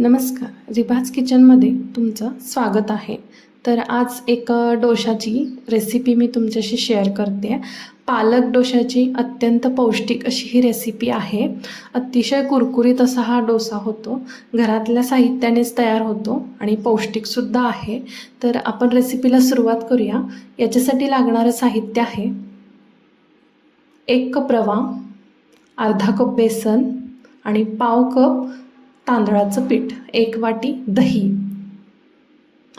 नमस्कार. रिभाज किचनमध्ये तुमचं स्वागत आहे. तर आज एक डोशाची रेसिपी मी तुमच्याशी शेअर करते. पालक डोशाची अत्यंत पौष्टिक अशी ही रेसिपी आहे. अतिशय कुरकुरीत असा हा डोसा होतो. घरातल्या साहित्यानेच तयार होतो आणि पौष्टिकसुद्धा आहे. तर आपण रेसिपीला सुरुवात करूया. याच्यासाठी लागणारं साहित्य आहे. एक कप रवा अर्धा कप बेसन आणि पाव कप तांदळाचं पीठ एक वाटी दही.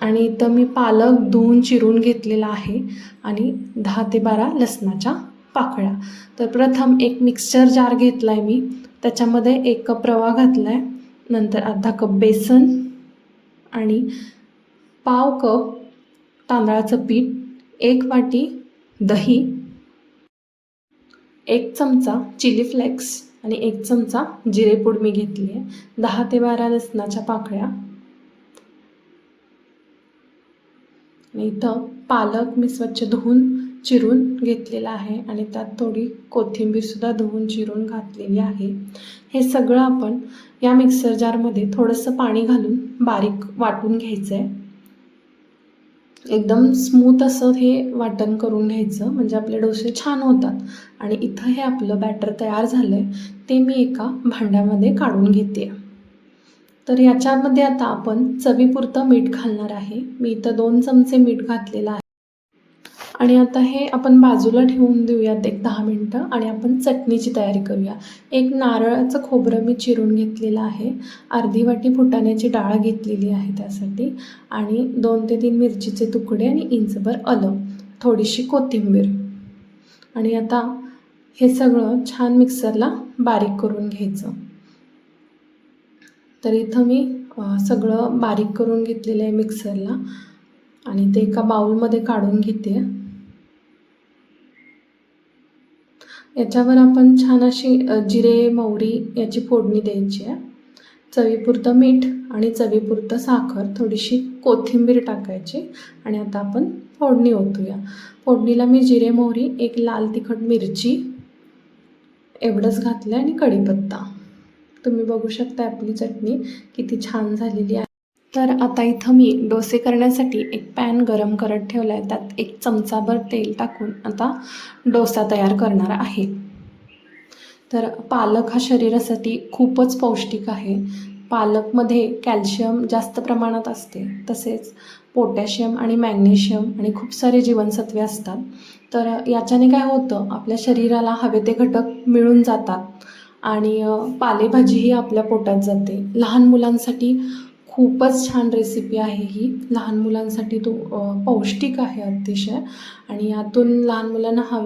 आणि इथं मी पालक धुवून चिरून घेतलेला आहे आणि दहा ते बारा लसणाच्या पाकळ्या. तर प्रथम एक मिक्सचर जार घेतला आहे मी. त्याच्यामध्ये एक कप रवा घातला आहे नंतर अर्धा कप बेसन आणि पाव कप तांदळाचं पीठ एक वाटी दही एक चमचा चिली फ्लेक्स. आणि एक चमचा जिरेपूड मी घेतली आहे. दहा ते बारा लसणाच्या पाकळ्या. आणि इथं पालक मी स्वच्छ धुवून चिरून घेतलेला आहे आणि त्यात थोडी कोथिंबीरसुद्धा धुवून चिरून घातलेली आहे. हे सगळं आपण या मिक्सर जारमध्ये थोडंसं पाणी घालून बारीक वाटून घ्यायचं आहे एकदम स्मूथ असं हे वाटण करून घ्यायचं. म्हणजे आपले डोसे छान होतात. आणि इथं हे आपलं बॅटर तयार झालं आहे ते मी एका भांड्यामध्ये काढून घेते. तर याच्यामध्ये आता आपण चवीपुरतं मीठ घालणार आहे. मी इथं दोन चमचे मीठ घातलेलं आहे. आणि आता हे आपण बाजूला ठेवून देऊयात एक दहा मिनटं आणि आपण चटणीची तयारी करूया. एक नारळाचं खोबरं मी चिरून घेतलेलं आहे. अर्धी वाटी फुटाण्याची डाळ घेतलेली आहे त्यासाठी आणि दोन ते तीन मिरचीचे तुकडे आणि इंचभर आलं थोडीशी कोथिंबीर. आणि आता हे सगळं छान मिक्सरला बारीक करून घ्यायचं. तर इथं मी सगळं बारीक करून घेतलेलं आहे मिक्सरला आणि ते एका बाउलमध्ये काढून घेते. याच्यावर आपण छान अशी जिरे मोहरी याची फोडणी द्यायची आहे. चवीपुरतं मीठ आणि चवीपुरतं साखर थोडीशी कोथिंबीर टाकायची आणि आता आपण फोडणी ओतूया. फोडणीला मी जिरे मोहरी एक लाल तिखट मिरची एवढंच घातलं आहे आणि कढीपत्ता. तुम्ही बघू शकता आपली चटणी किती छान झालेली आहे. तर आता इथं मी डोसे करण्यासाठी एक पॅन गरम करत ठेवला आहे त्यात एक चमचाभर तेल टाकून आता डोसा तयार करणार आहे. तर पालक हा शरीरासाठी खूपच पौष्टिक आहे. पालकमध्ये कॅल्शियम जास्त प्रमाणात असते. तसेच पोटॅशियम आणि मॅग्नेशियम आणि खूप सारे जीवनसत्वे असतात. तर याच्याने काय होतं आपल्या शरीराला हवे ते घटक मिळून जातात आणि पालेभाजीही आपल्या पोटात जाते. लहान मुलांसाठी खूपच छान रेसिपी आहे ही. लहान मुलांसाठी तो पौष्टिक आहे अतिशय. आणि यातून लहान मुलांना हा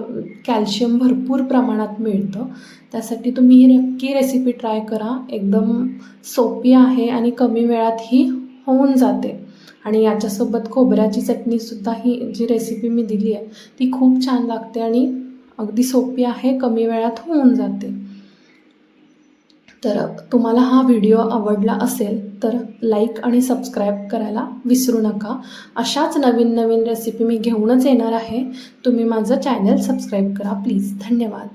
कॅल्शियम भरपूर प्रमाणात मिळतं. त्यासाठी तुम्ही ही नक्की रेसिपी ट्राय करा. एकदम सोपी आहे आणि कमी वेळात ही होऊन जाते. आणि याच्यासोबत खोबऱ्याची चटणीसुद्धा ही जी रेसिपी मी दिली आहे ती खूप छान लागते आणि अगदी सोपी आहे कमी वेळात होऊन जाते. तर तुम्हाला हा व्हिडिओ आवडला असेल तर लाईक आणि सबस्क्राईब करायला विसरू नका. अशाच नवीन नवीन रेसिपी मी घेऊनच येणार आहे. तुम्ही माझं चॅनल सबस्क्राईब करा प्लीज. धन्यवाद.